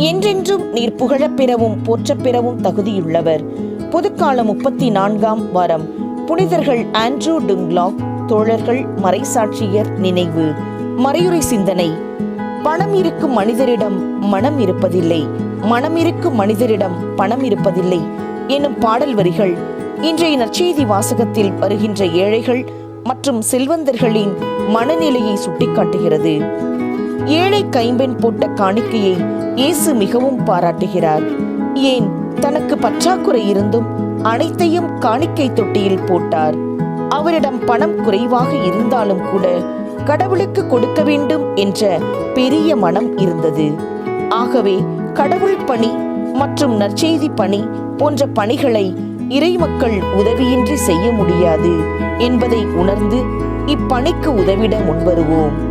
என்றென்றும் நீர் புகழப் பெறவும் போற்றப் பெறவும் தகுதியுள்ளவர். பொதுக்கால முப்பத்தி நான்காம் வாரம். புனிதர்கள் ஆண்ட்ரூ டுங்லாக் தோழர்கள் மறைசாட்சியர் நினைவு. மறையுறை சிந்தனை. பணம் இருக்கும் மனிதரிடம் மனம் இருப்பதில்லை. மனம் இருக்கும் மனிதரிடம் பணம் இருப்பதில்லை எனும் பாடல் வரிகள். இன்றைய நற்செய்தி வாசகத்தில் வருகின்ற ஏழைகள் மற்றும் செல்வந்தர்களின் மனநிலையை சுட்டிக்காட்டுகிறது. ஏழை கைம்பெண் போட்ட காணிக்கையை இயேசு மிகவும் பாராட்டுகிறார். ஏன் தனக்கு பற்றாக்குறை இருந்தும் அனைத்தையும் காணிக்கை தொட்டியில் போட்டார். அவரிடம் பணம் குறைவாக இருந்தாலும் கூட கடவுளுக்கு கொடுக்க வேண்டும் என்ற பெரிய மனம் இருந்தது. ஆகவே கடவுள் பணி மற்றும் நற்செய்தி பணி போன்ற பணிகளை இறைமக்கள் உதவியின்றி செய்ய முடியாது என்பதை உணர்ந்து இப்பணிக்கு உதவிட முன்வருவோம்.